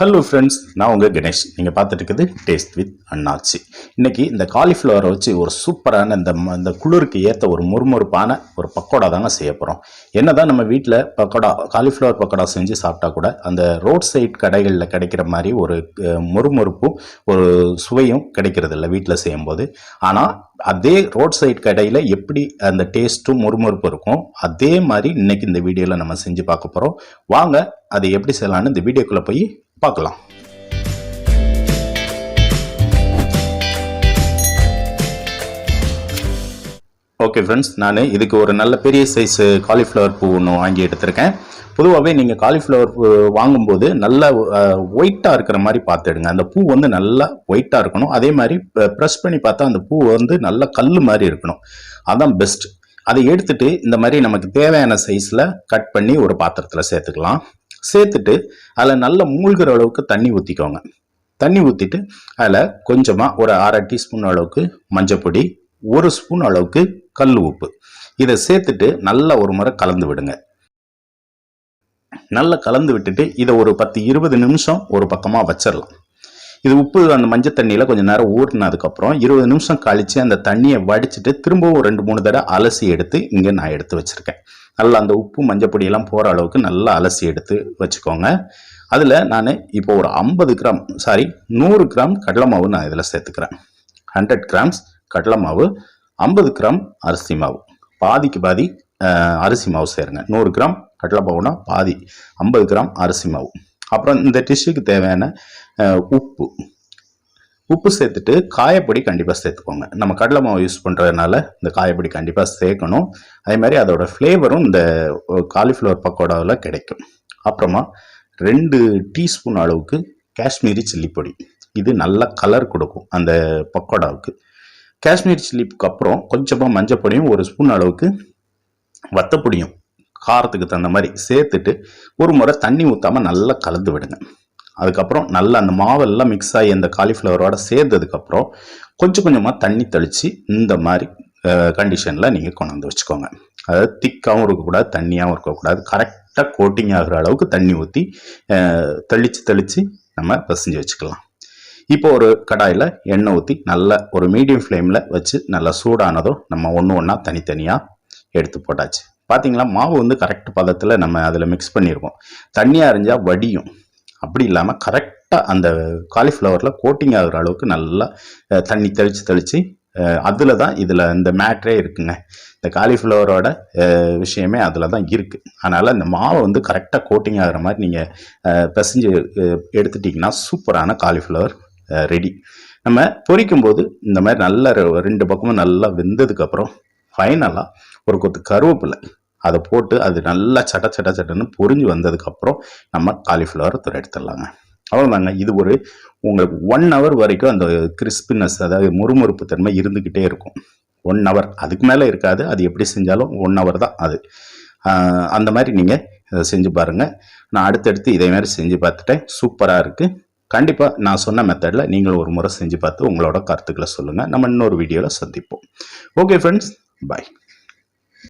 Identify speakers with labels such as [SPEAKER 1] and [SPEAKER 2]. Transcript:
[SPEAKER 1] Hello friends நான் உங்கள் கணேஷ். நீங்கள் பார்த்துட்டு இருக்குது டேஸ்ட் வித் அண்ணாச்சி இன்றைக்கி இந்த காலிஃப்ளவரை வச்சு ஒரு சூப்பரான இந்த ம- இந்த குளிருக்கு ஏற்ற ஒரு முறுமுறுப்பான ஒரு பக்கோடா தாங்க செய்ய போகிறோம் என்ன தான் நம்ம வீட்டில் பக்கோடா காலிஃப்ளவர் பக்கோடா செஞ்சு சாப்பிட்டா கூட அந்த ரோட் சைட் கடைகளில் கிடைக்கிற மாதிரி ஒரு முறுமுறுப்பும் ஒரு சுவையும் கிடைக்கிறது இல்லை வீட்டில் செய்யும்போது. ஆனால் அதே ரோட் சைட் கடையில் எப்படி அந்த டேஸ்ட்டும் முறுமுறுப்பு இருக்கும் அதே மாதிரி இன்னைக்கு இந்த வீடியோவில் நம்ம செஞ்சு பார்க்க போகிறோம் வாங்க அதை எப்படி செய்யலாம்னு இந்த வீடியோக்குள்ளே போய் பார்க்கலாம். ஓகே ஃப்ரெண்ட்ஸ் நான் இதுக்கு ஒரு நல்ல பெரிய சைஸ் காலிஃப்ளவர் பூ ஒன்று வாங்கி எடுத்திருக்கேன். பொதுவாகவே நீங்கள் காலிஃப்ளவர் பூ வாங்கும்போது நல்லா ஒயிட்டாக இருக்கிற மாதிரி பார்த்துடுங்க. அந்த பூ வந்து நல்லா ஒயிட்டாக இருக்கணும். அதே மாதிரி ப்ரெஸ் பண்ணி பார்த்தா அந்த பூ வந்து நல்லா கல் மாதிரி இருக்கணும். அதான் பெஸ்ட் அதை எடுத்துட்டு இந்த மாதிரி நமக்கு தேவையான சைஸில் கட் பண்ணி ஒரு பாத்திரத்தில் சேர்த்துக்கலாம். சேர்த்துட்டு அதில் நல்லா மூழ்கிற அளவுக்கு தண்ணி ஊற்றிக்கோங்க தண்ணி ஊற்றிட்டு அதில் கொஞ்சமாக ஒரு அரை டீஸ்பூன் அளவுக்கு மஞ்சப்பொடி ஒரு ஸ்பூன் அளவுக்கு கல் உப்பு. இதை சேர்த்துட்டு நல்லா ஒரு முறை கலந்து விடுங்க. நல்லா கலந்து விட்டுட்டு இதை ஒரு பத்து இருபது நிமிஷம் ஒரு பக்கமாக வச்சிடலாம் இது உப்பு அந்த மஞ்சள் தண்ணியில் கொஞ்சம் நேரம் ஊறினதுக்கப்புறம் இருபது நிமிஷம் கழித்து அந்த தண்ணியை வடிச்சிட்டு திரும்பவும் ரெண்டு மூணு தடவை அலசி எடுத்து இங்கே நான் எடுத்து வச்சுருக்கேன். நல்லா அந்த உப்பு மஞ்சள் பொடியெல்லாம் போகிற அளவுக்கு நல்லா அலசி எடுத்து வச்சுக்கோங்க. அதில் நான் இப்போ ஒரு ஐம்பது கிராம் சாரி நூறு கிராம் கடலை மாவு நான் இதில் சேர்த்துக்கிறேன். ஹண்ட்ரட் கிராம்ஸ் கடலை மாவு ஐம்பது கிராம் அரிசி மாவு. பாதிக்கு பாதி அரிசி மாவு சேருங்க. நூறு கிராம் கடலை மாவுனா பாதி ஐம்பது கிராம் அரிசி மாவு. அப்புறம் இந்த டிஷ்ஷுக்கு தேவையான உப்பு. உப்பு சேர்த்துட்டு காயப்பொடி கண்டிப்பாக சேர்த்துக்கோங்க. நம்ம கடலை மாவு யூஸ் பண்ணுறதுனால இந்த காயப்பொடி கண்டிப்பாக சேர்க்கணும். அதே மாதிரி அதோட ஃப்ளேவரும் இந்த காலிஃப்ளவர் பக்கோடாவில் கிடைக்கும். அப்புறமா ரெண்டு டீஸ்பூன் அளவுக்கு காஷ்மீரி சில்லி பொடி. இது நல்ல கலர் கொடுக்கும் அந்த பக்கோடாவுக்கு. காஷ்மீரி சில்லிக்கு அப்புறம் கொஞ்சமாக மஞ்சள் பொடியும் ஒரு ஸ்பூன் அளவுக்கு வத்தப்பொடியும் காரத்துக்கு தகுந்த மாதிரி சேர்த்துட்டு ஒரு முறை தண்ணி ஊற்றாமல் நல்லா கலந்து விடுங்க. அதுக்கப்புறம் நல்லா அந்த மாவெல்லாம் மிக்ஸ் ஆகி அந்த காலிஃப்ளவரோட சேர்ந்ததுக்கப்புறம் கொஞ்சம் கொஞ்சமாக தண்ணி தெளித்து இந்த மாதிரி கண்டிஷனில் நீங்கள் கொண்டு வந்து வச்சுக்கோங்க. அதாவது திக்காகவும் இருக்கக்கூடாது தண்ணியாகவும் இருக்கக்கூடாது. கரெக்டாக கோட்டிங் ஆகிற அளவுக்கு தண்ணி ஊற்றி தெளித்து தெளித்து நம்ம பசிஞ்சு வச்சுக்கலாம். இப்போ ஒரு கடாயில் எண்ணெய் ஊற்றி நல்ல ஒரு மீடியம் ஃப்ளேமில் வச்சு நல்லா சூடானதும் நம்ம ஒன்று ஒன்றா தனித்தனியாக எடுத்து போட்டாச்சு. பார்த்தீங்களா மாவு வந்து கரெக்ட் பதத்தில் நம்ம அதில் மிக்ஸ் பண்ணியிருக்கோம் தண்ணியாக இருந்தால் வடியும். அப்படி இல்லாமல் கரெக்டாக அந்த காலிஃப்ளவரில் கோட்டிங் ஆகிற அளவுக்கு நல்லா தண்ணி தெளித்து தெளித்து அதில் தான் இதில் இந்த மேட்ரே இருக்குங்க. இந்த காலிஃப்ளவரோட விஷயமே அதில் தான் இருக்குது அதனால் இந்த மாவை வந்து கரெக்டாக கோட்டிங் ஆகுற மாதிரி நீங்கள் பிசைஞ்சு எடுத்துட்டிங்கன்னா சூப்பரான காலிஃப்ளவர் ரெடி நம்ம பொரிக்கும் போது இந்த மாதிரி நல்ல ரெண்டு பக்கமும் நல்லா வெந்ததுக்கப்புறம் ஃபைனலாக ஒரு கொத்து கருவேப்பிலை. அதை போட்டு அது நல்லா சட்ட சட்ட சட்டன்னு பொரிஞ்சு வந்ததுக்கப்புறம் நம்ம காலிஃப்ளவரை துறை எடுத்துடலாங்க அவ்வளோதாங்க இது ஒரு உங்களுக்கு ஒன் ஹவர் வரைக்கும் அந்த கிறிஸ்பினஸ் அதாவது முறுமுறுப்பு தன்மை இருந்துக்கிட்டே இருக்கும். ஒன் ஹவர் அதுக்கு மேலே இருக்காது. அது எப்படி செஞ்சாலும் ஒன் ஹவர் தான் அது. அந்த மாதிரி நீங்கள் இதை செஞ்சு பாருங்கள் நான் அடுத்தடுத்து இதே மாதிரி செஞ்சு பார்த்துட்டேன். சூப்பராக இருக்குது கண்டிப்பாக நான் சொன்ன மெத்தடில் நீங்களும் ஒரு முறை செஞ்சு பார்த்து உங்களோட கருத்துக்களை சொல்லுங்கள் நம்ம இன்னொரு வீடியோவில் சந்திப்போம். Okay friends bye